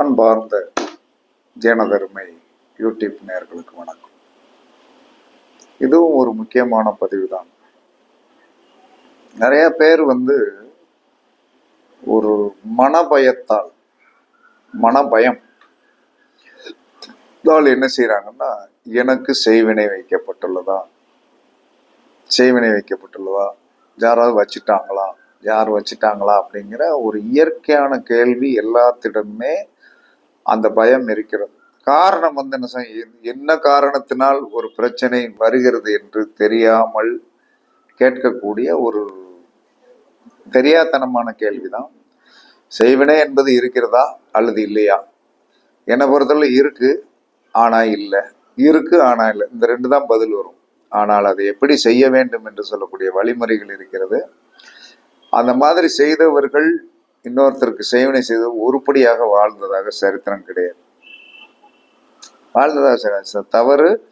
அன்பார்ந்த ஜனதர்மை யூடியூப் நேர்களுக்கு வணக்கம். இதுவும் ஒரு முக்கியமான பதிவு தான் நிறைய பேர் வந்து ஒரு மனபயத்தால் மனபயம் தால் என்ன செய்கிறாங்கன்னா எனக்கு செய்வினை வைக்கப்பட்டுள்ளதா? செய்வினை வைக்கப்பட்டுள்ளதா? யாராவது வச்சுட்டாங்களா? யார் வச்சுட்டாங்களா? அப்படிங்கிற ஒரு இயற்கையான கேள்வி எல்லாத்திடமே அந்த பயம் இருக்கிறது. காரணம் வந்து என்ன என்ன காரணத்தினால் ஒரு பிரச்சனை வருகிறது என்று தெரியாமல் கேட்கக்கூடிய ஒரு தெரியாத்தனமான கேள்விதான். செய்வினை என்பது இருக்கிறதா அல்லது இல்லையா? என்னை பொறுத்தவரை இருக்கு ஆனா இல்லை. இருக்கு ஆனா இல்லை. இந்த ரெண்டு தான் பதில் வரும். ஆனால் அதை எப்படி செய்ய வேண்டும் என்று சொல்லக்கூடிய வழிமுறைகள் இருக்கிறது. அந்த மாதிரி செய்தவர்கள் இன்னொருத்தருக்கு சேவனை செய்து உருப்படியாக வாழ்ந்ததாக சரித்திரம் கிடையாது. வாழ்ந்ததாக சரி- தவறு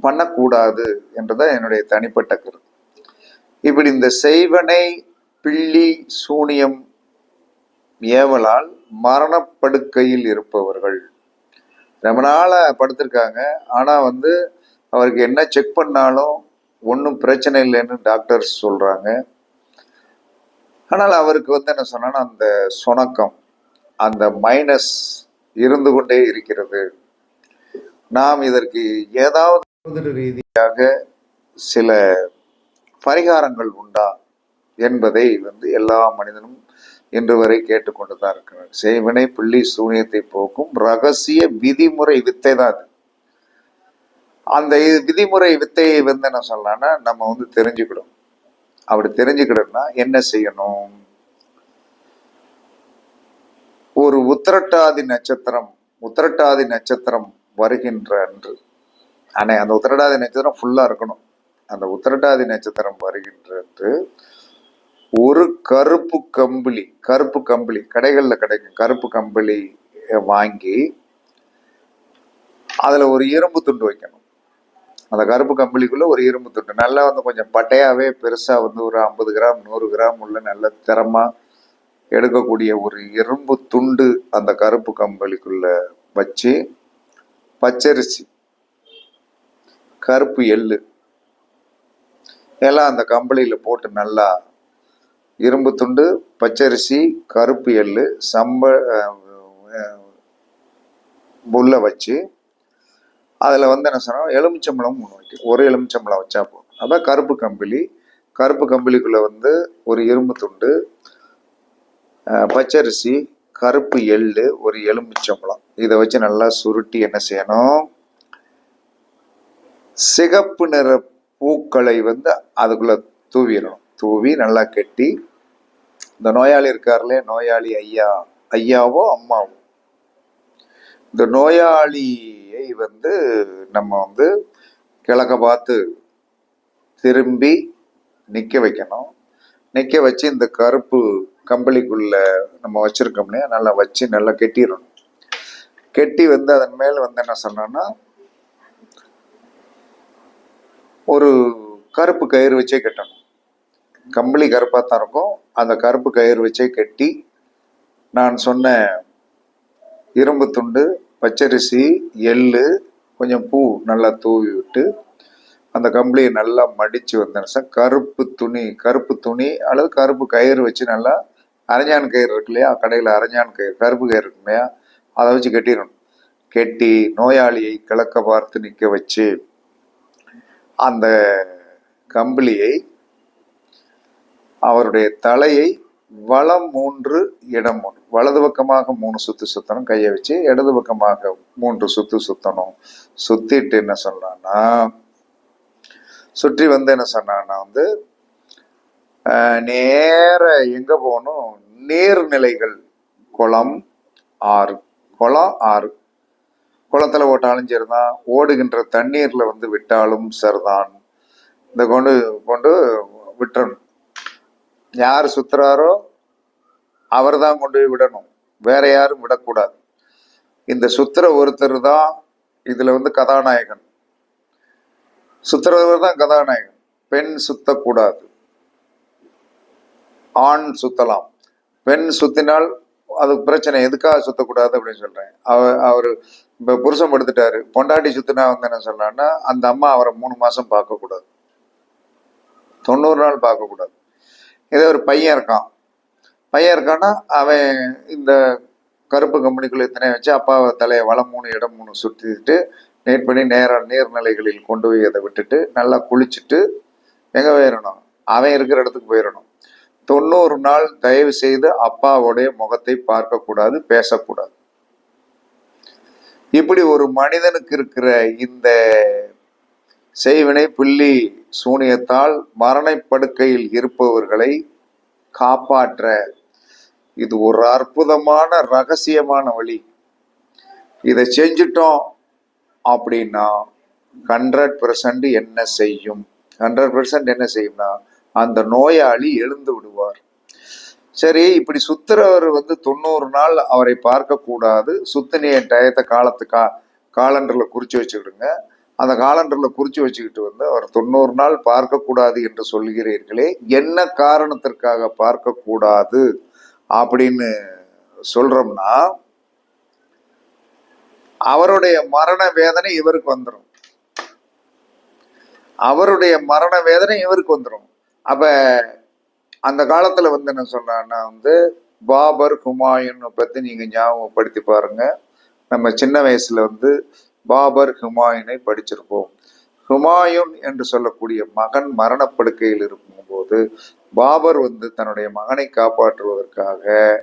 பண்ணக்கூடாது என்றுதான் என்னுடைய தனிப்பட்ட கருத்து. இப்படி இந்த செய்வனை பிள்ளி சூனியம் ஏவலால் மரணப்படுக்கையில் இருப்பவர்கள். ரொம்ப நாளாக படுத்திருக்காங்க. ஆனால் வந்து அவருக்கு என்ன செக் பண்ணாலும் ஒன்றும் பிரச்சனை இல்லைன்னு டாக்டர்ஸ் சொல்கிறாங்க ஆனால் அவருக்கு வந்து என்ன சொன்னேன்னா அந்த சுணக்கம் அந்த மைனஸ் இருந்து கொண்டே இருக்கிறது. நாம் இதற்கு ஏதாவது ரீதியாக சில பரிகாரங்கள் உண்டா என்பதை வந்து எல்லா மனிதனும் இன்று வரை கேட்டுக்கொண்டு தான் இருக்கிறார். செய்வினை புள்ளி சூனியத்தை போக்கும் ரகசிய விதிமுறை வித்தை தான் அது. அந்த விதிமுறை வித்தையை வந்து என்ன சொல்லலாம்னா நம்ம வந்து தெரிஞ்சுக்கணும். அப்படி தெரிஞ்சுக்கிட்டோம்னா என்ன செய்யணும்? ஒரு உத்திரட்டாதி நட்சத்திரம் உத்திரட்டாதி நட்சத்திரம் வருகின்ற அன்று. ஆனால் அந்த உத்திரட்டாதி நட்சத்திரம் ஃபுல்லாக இருக்கணும். அந்த உத்திரட்டாதி நட்சத்திரம் வருகின்ற அன்று ஒரு கருப்பு கம்பளி கருப்பு கம்பளி கடைகளில் கிடைக்கும் கருப்பு கம்பளி வாங்கி அதில் ஒரு இரும்பு துண்டு வைக்கணும். அந்த கருப்பு கம்பளிக்குள்ள ஒரு இரும்பு துண்டு நல்லா வந்து கொஞ்சம் பட்டையாவே பெருசா வந்து ஒரு ஐம்பது கிராம் நூறு கிராம் உள்ள நல்ல திறமா எடுக்கக்கூடிய ஒரு இரும்பு துண்டு அந்த கருப்பு கம்பளிக்குள்ள வச்சு பச்சரிசி கருப்பு எள்ளு எல்லாம் அந்த கம்பளியில போட்டு நல்லா இரும்பு துண்டு பச்சரிசி கருப்பு எள்ளு சம்ப அஹ், வச்சு அதில் வந்து என்ன சொன்னால் எலுமிச்சம்பழம் ஒன்று வைக்கும். ஒரு எலுமிச்சம்பழம் வச்சா போதும். அதான் கருப்பு கம்பிளி கருப்பு கம்பளிக்குள்ளே வந்து ஒரு இரும்பு துண்டு பச்சரிசி கருப்பு எள்ளு ஒரு எலுமிச்சம்பழம். இதை வச்சு நல்லா சுருட்டி என்ன செய்யணும்? சிகப்பு நிற பூக்களை வந்து அதுக்குள்ளே தூவிடணும். தூவி நல்லா கெட்டி. இந்த நோயாளி இருக்கார்லே நோயாளி ஐயா. ஐயாவோ அம்மாவோ? இந்த நோயாளியை வந்து நம்ம வந்து கிழக்க பார்த்து திரும்பி நிற்க வைக்கணும். நிற்க வச்சு இந்த கருப்பு கம்பளிக்குள்ள நம்ம வச்சுருக்கோம்னே நல்லா வச்சு நல்லா கெட்டிடணும். கெட்டி வந்து அதன் மேல் வந்து என்ன சொன்னோம்னா ஒரு கருப்பு கயிறு வச்சே கட்டணும். கம்பளி கருப்பாக தான் இருக்கும். அந்த கருப்பு கயிறு வச்சே கட்டி நான் சொன்ன இரும்பு துண்டு பச்சரிசி எள்ளு கொஞ்சம் பூ நல்லா தூவி விட்டு அந்த கம்பளியை நல்லா மடித்து வந்தேன் கருப்பு துணி கருப்பு துணி அல்லது கருப்பு கயிறு வச்சு நல்லா அரைஞ்சான் கயிறு இருக்கு இல்லையா? கடையில் அரைஞ்சான் கயிறு கருப்பு கயிறு இருக்கு இல்லையா? அதை வச்சு கட்டிடணும். கெட்டி நோயாளியை கிழக்க பார்த்து நிற்க வச்சு அந்த கம்பளியை அவருடைய தலையை வலம் மூன்று இடம் மூன்று. வலது பக்கமாக மூணு சுத்து சுத்தணும். கையை வச்சு இடது பக்கமாக மூன்று சுத்து சுத்தணும். சுத்திட்டு என்ன சொன்னான்னா சுற்றி வந்து என்ன சொன்னான்னா வந்து நேர எங்க போகணும்? நீர்நிலைகள் குளம் ஆறு. குளம் ஆறு. குளத்துல ஓட்டாலும் சரிதான் ஓடுகின்ற தண்ணீர்ல வந்து விட்டாலும் சரிதான். இந்த கொண்டு கொண்டு விட்டுறணும். யார் சுத்துறாரோ அவர் தான் கொண்டு போய் விடணும். வேற யாரும் விடக்கூடாது. இந்த சுத்துற ஒருத்தர் தான் இதுல வந்து கதாநாயகன். சுத்துறவர் தான் கதாநாயகன். பெண் சுத்தக்கூடாது. ஆண் சுத்தலாம். பெண் சுத்தினால் அது பிரச்சனை. எதுக்காக சுத்தக்கூடாது அப்படின்னு சொல்றேன். அவர் அவர் இப்போ புருஷன் படுத்துட்டாரு. பொண்டாட்டி சுத்தினா வந்து என்ன சொல்லலாம்னா அந்த அம்மா அவரை மூணு மாசம் பார்க்கக்கூடாது. தொண்ணூறு நாள் பார்க்கக்கூடாது. இதே ஒரு பையன் இருக்கான். பையன் இருக்கான்னா அவன் இந்த கருப்பு கம்பெனிக்குள்ள இத்தனை வச்சு அப்பாவை தலையை வளம் மூணு இடம் மூணு சுற்றிட்டு நீட் பண்ணி நேராக நீர்நிலைகளில் கொண்டு போய் அதை விட்டுட்டு நல்லா குளிச்சுட்டு எங்கே போயிடணும்? அவன் இருக்கிற இடத்துக்கு போயிடணும். தொண்ணூறு நாள் தயவு செய்து அப்பாவுடைய முகத்தை பார்க்கக்கூடாது பேசக்கூடாது. இப்படி ஒரு மனிதனுக்கு இருக்கிற இந்த செய்வினை புள்ளி சூனியத்தால் மரணப்படுக்கையில் இருப்பவர்களை காப்பாற்ற. இது ஒரு அற்புதமான ரகசியமான வழி. இதை செஞ்சிட்டோம் அப்படின்னா ஹண்ட்ரட் பெர்சன்ட் என்ன செய்யும்? ஹண்ட்ரட் பெர்சன்ட் என்ன செய்யும்னா அந்த நோயாளி எழுந்து விடுவார். சரி இப்படி சுத்துறவர் வந்து தொண்ணூறு நாள் அவரை பார்க்கக்கூடாது. சுத்தினிய டயத்தை காலத்துக்கா காலண்டரில் குறித்து வச்சுக்கிடுங்க. அந்த காலண்டர்ல குறிச்சு வச்சுக்கிட்டு வந்து அவர் தொண்ணூறு நாள் பார்க்கக்கூடாது என்று சொல்கிறீர்களே என்ன காரணத்திற்காக பார்க்க கூடாது அப்படின்னு சொல்றோம்னா அவருடைய மரண வேதனை இவருக்கு வந்துடும் அவருடைய மரண வேதனை இவருக்கு வந்துடும் அப்ப அந்த காலத்துல வந்து என்ன சொன்னான்னா வந்து பாபர் ஹுமாயூன் பத்தி நீங்க ஞாபகப்படுத்தி பாருங்க. நம்ம சின்ன வயசுல வந்து பாபர் ஹுமாயூனை படிச்சிருப்போம். ஹுமாயூன் என்று சொல்லக்கூடிய மகன் மரணப்படுக்கையில் இருக்கும்போது பாபர் வந்து தன்னுடைய மகனை காப்பாற்றுவதற்காக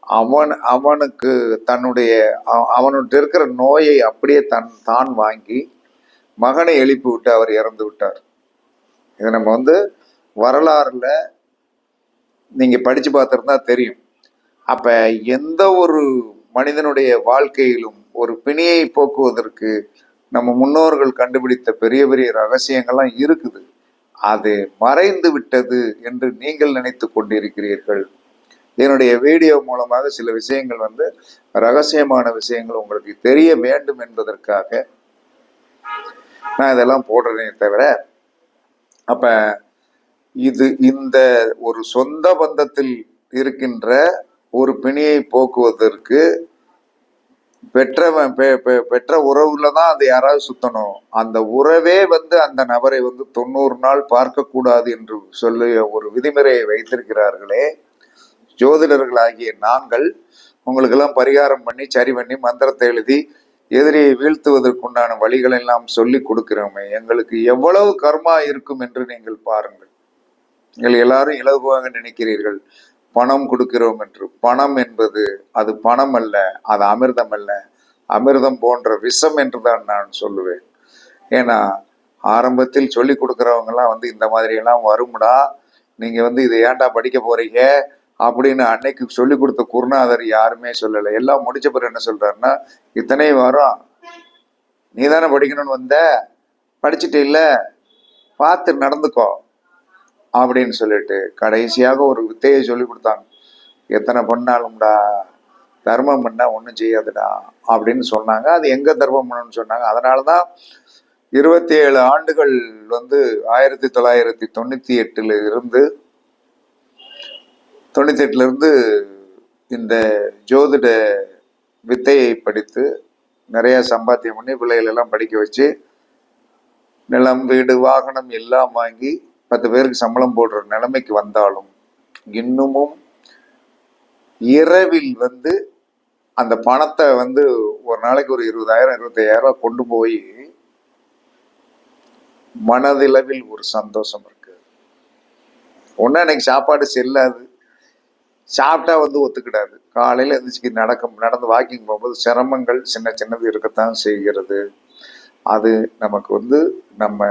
அவன் அவனுக்கு தன்னுடைய அவ- அவனுக்கு இருக்கிற நோயை அப்படியே தன் தான் வாங்கி மகனை எழுப்பி விட்டு அவர் இறந்து விட்டார். இதை நம்ம வந்து வரலாறுல நீங்க படிச்சு பார்த்துருந்தா தெரியும். அப்ப எந்த ஒரு மனிதனுடைய வாழ்க்கையிலும் ஒரு பிணியை போக்குவதற்கு நம்ம முன்னோர்கள் கண்டுபிடித்த பெரிய பெரிய ரகசியங்கள்லாம் இருக்குது. அது மறைந்து விட்டது என்று நீங்கள் நினைத்து கொண்டிருக்கிறீர்கள். என்னுடைய வீடியோ மூலமாக சில விஷயங்கள் வந்து ரகசியமான விஷயங்கள் உங்களுக்கு தெரிய வேண்டும் என்பதற்காக நான் இதெல்லாம் போடுறேனே தவிர அப்ப இது இந்த ஒரு சொந்த பந்தத்தில் இருக்கின்ற ஒரு பிணியை போக்குவதற்கு பெற்றவன் பெ- பெ- பெற்ற உறவுல தான் அது யாராவது சுத்தணும். அந்த உறவே வந்து அந்த நபரை வந்து தொண்ணூறு நாள் பார்க்கக்கூடாது என்று சொல்லி ஒரு விதிமுறையை வைத்திருக்கிறார்களே. ஜோதிடர்களாகிய நாங்கள் உங்களுக்கெல்லாம் பரிகாரம் பண்ணி சரி பண்ணி மந்திரத்தை எழுதி எதிரியை வீழ்த்துவதற்குண்டான வழிகள் எல்லாம் சொல்லி கொடுக்கிறோமே. எங்களுக்கு எவ்வளவு கர்மா இருக்கும் என்று நீங்கள் பாருங்கள். நீங்கள் எல்லாரும் இலகுவாக நினைக்கிறீர்கள். பணம் கொடுக்கிறோம் என்று. பணம் என்பது அது பணம் அல்ல அது அமிர்தம் அல்ல அமிர்தம் போன்ற விஷம் என்று தான் நான் சொல்லுவேன். ஏன்னா ஆரம்பத்தில் சொல்லி கொடுக்குறவங்கலாம் வந்து இந்த மாதிரியெல்லாம் வரும்டா நீங்கள் வந்து இதை ஏன்டா படிக்க போறீங்க? அப்படின்னு அன்னைக்கு சொல்லி கொடுத்த குருநாதர் யாருமே சொல்லலை. எல்லாம் முடிச்ச பிறகு என்ன சொல்றாருன்னா இத்தனை வாரம் நீ தானே படிக்கணும்னு வந்த? படிச்சுட்டு இல்லை பார்த்து நடந்துக்கோ. அப்படின்னு சொல்லிட்டு கடைசியாக ஒரு வித்தையை சொல்லி கொடுத்தாங்க எத்தனை பண்ணாலும்டா தர்மம் பண்ணால் ஒன்றும் செய்யாதுடா அப்படின்னு சொன்னாங்க. அது எங்க தர்மம் பண்ணணும்னு சொன்னாங்க. அதனால தான் இருபத்தி ஏழு ஆண்டுகள் வந்து ஆயிரத்தி தொள்ளாயிரத்தி தொண்ணூற்றி எட்டுல இருந்து தொண்ணூற்றி எட்டுல இருந்து இந்த ஜோதிட வித்தையை படித்து நிறைய சம்பாத்தியம் பண்ணி பிள்ளைகளெல்லாம் படிக்க வச்சு நிலம் வீடு வாகனம் எல்லாம் வாங்கி பத்து பேருக்கு சம்பளம் போடுற நிலைமைக்கு வந்தாலும் இன்னமும் இரவில் வந்து அந்த பணத்தை வந்து ஒரு நாளைக்கு ஒரு இருபதாயிரம் இருபத்தையாயிரம் ரூபாய் கொண்டு போய் மனதளவில் ஒரு சந்தோஷம் இருக்கு. ஒன்றும் அன்னைக்கு சாப்பாடு செல்லாது. சாப்பிட்டா வந்து ஒத்துக்கிடாது. காலையில் எந்திரிச்சு நடக்கும் நடந்து வாக்கிங் போகும்போது சிரமங்கள் சின்ன சின்னது இருக்கத்தான் செய்கிறது. அது நமக்கு வந்து நம்ம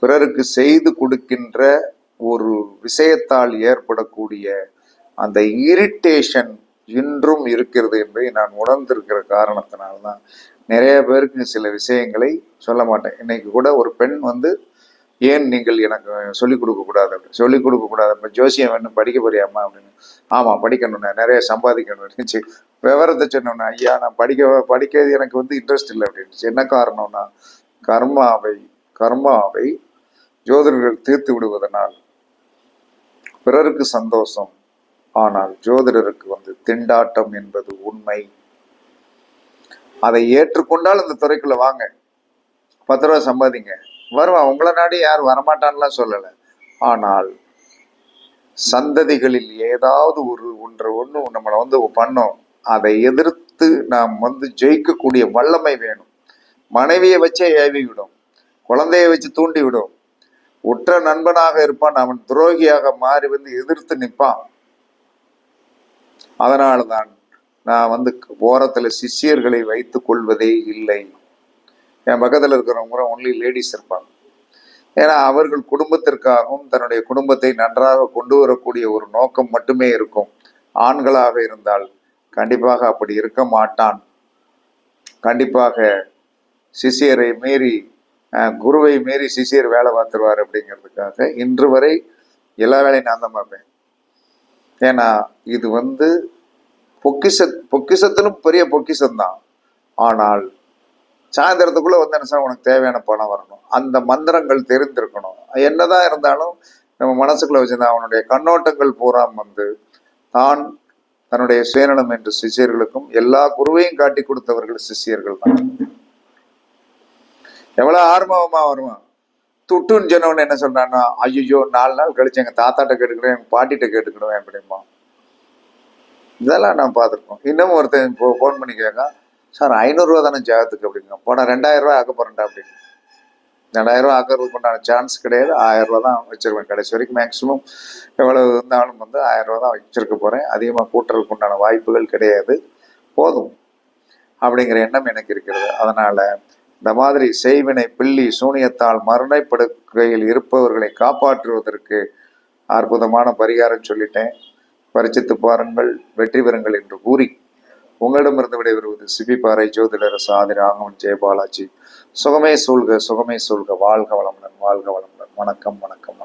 பிறருக்கு செய்து கொடுக்கின்ற ஒரு விஷயத்தால் ஏற்படக்கூடிய அந்த இரிட்டேஷன் இன்றும் இருக்கிறது என்பதை நான் உணர்ந்திருக்கிற காரணத்தினால்தான் நிறைய பேருக்கு சில விஷயங்களை சொல்ல மாட்டேன். இன்னைக்கு கூட ஒரு பெண் வந்து ஏன் நீங்கள் எனக்கு சொல்லிக் கொடுக்கக்கூடாது அப்படி சொல்லிக் கொடுக்கக்கூடாது கூடாது. ஜோசியம் வேணும் படிக்க போறியாமா அப்படின்னு. ஆமாம் படிக்கணும்ண்ணே நிறைய சம்பாதிக்கணும். இருந்துச்சு விவரத்தை சொன்னோன்னே ஐயா நான் படிக்க படிக்கிறது எனக்கு வந்து இன்ட்ரெஸ்ட் இல்லை. அப்படின்னு என்ன காரணம்னா கர்மாவை கர்மாவை ஜோதிடர்கள் தீர்த்து விடுவதனால் பிறருக்கு சந்தோஷம் ஆனால் ஜோதிடருக்கு வந்து திண்டாட்டம் என்பது உண்மை. அதை ஏற்றுக்கொண்டால் இந்த துறைக்குள்ள வாங்க. பத்து ரூபா சம்பாதிங்க. வருவான் உங்களை நாடி யார் வரமாட்டான்லாம் சொல்லலை. ஆனால் சந்ததிகளில் ஏதாவது ஒரு ஒன்று ஒன்று நம்மளை வந்து பண்ணோம். அதை எதிர்த்து நாம் வந்து ஜெயிக்கக்கூடிய வல்லமை வேணும். மனைவியை வச்சே ஏவி விடும் குழந்தையை வச்சு தூண்டி விடும் உற்ற நண்பனாக இருப்பான் அவன் துரோகியாக மாறி வந்து எதிர்த்து நிற்பான். அதனால தான் நான் வந்து ஓரத்தில் சிஷ்யர்களை வைத்துக் கொள்வதே இல்லை. என் பக்கத்தில் இருக்கிறவங்க ஒன்லி லேடிஸ் இருப்பாங்க. ஏன்னா அவர்கள் குடும்பத்திற்காகவும் தன்னுடைய குடும்பத்தை நன்றாக கொண்டு வரக்கூடிய ஒரு நோக்கம் மட்டுமே இருக்கும். ஆண்களாக இருந்தால் கண்டிப்பாக அப்படி இருக்க மாட்டான். கண்டிப்பாக சிஷியரை மீறி குருவை மீறி சிஷியர் வேலை பார்த்துருவார் அப்படிங்கிறதுக்காக இன்று வரை எல்லா வேலையும் நான் தான் பார்ப்பேன். ஏன்னா இது வந்து பொக்கிஷ பொக்கிஷத்திலும் பெரிய பொக்கிஷம்தான். ஆனால் சாயந்தரத்துக்குள்ளே வந்து என்ன உனக்கு தேவையான பணம் வரணும். அந்த மந்திரங்கள் தெரிந்திருக்கணும். என்னதான் இருந்தாலும் நம்ம மனசுக்குள்ள வச்சிருந்தா அவனுடைய கண்ணோட்டங்கள் பூரா வந்து தான் தன்னுடைய சுயநலம் என்று சிஷியர்களுக்கும் எல்லா குருவையும் காட்டி கொடுத்தவர்கள் சிஷியர்கள் தான் எவ்வளவு ஆர்வமா வருவான்? துட்டுன்னு சொன்னவன என்ன சொல்றான்னா ஐயோ நாலு நாள் கழிச்சு எங்க தாத்தாட்ட கேட்டுக்கிடுவேன் எங்க பாட்டிட்ட கேட்டுக்கிடுவேன் அப்படிமா இதெல்லாம் நான் பார்த்துருக்கோம். இன்னமும் ஒருத்தன் இப்போ ஃபோன் பண்ணி கேட்க சார் ஐநூறுரூவா தானே ஜாகத்துக்கு அப்படிங்க போனால் ரெண்டாயிரம் ரூபாய் ஆக்க போறேன்டா அப்படின்னு. ரெண்டாயிரம் ரூபாய் ஆக்கிறதுக்கு உண்டான சான்ஸ் கிடையாது. ஆயிரம் ரூபா தான் வச்சிருவேன் கடைசி வரைக்கும். மேக்ஸிமம் எவ்வளவு இருந்தாலும் வந்து ஆயிரம் ரூபா தான் வச்சிருக்க போறேன். அதிகமாக கூட்டுறதுக்கு உண்டான வாய்ப்புகள் கிடையாது. போதும். அப்படிங்கிற எண்ணம் எனக்கு இருக்கிறது. அதனால இந்த மாதிரி செய்வினை பில்லி சூனியத்தால் மரணைப்படுக்கையில் இருப்பவர்களை காப்பாற்றுவதற்கு அற்புதமான பரிகாரம் சொல்லிட்டேன். பரிச்சித்து பாருங்கள் வெற்றி பெறுங்கள் என்று கூறி உங்களிடமிருந்து விடைபெறுவது சிபிபாறை ஜோதிடர் சாதி ராகவன் ஜெயபாலாஜி சுகமே சூழ்க சுகமே சூழ்க. வாழ்க வளமுடன் வாழ்க வளமுடன். வணக்கம் வணக்கம்.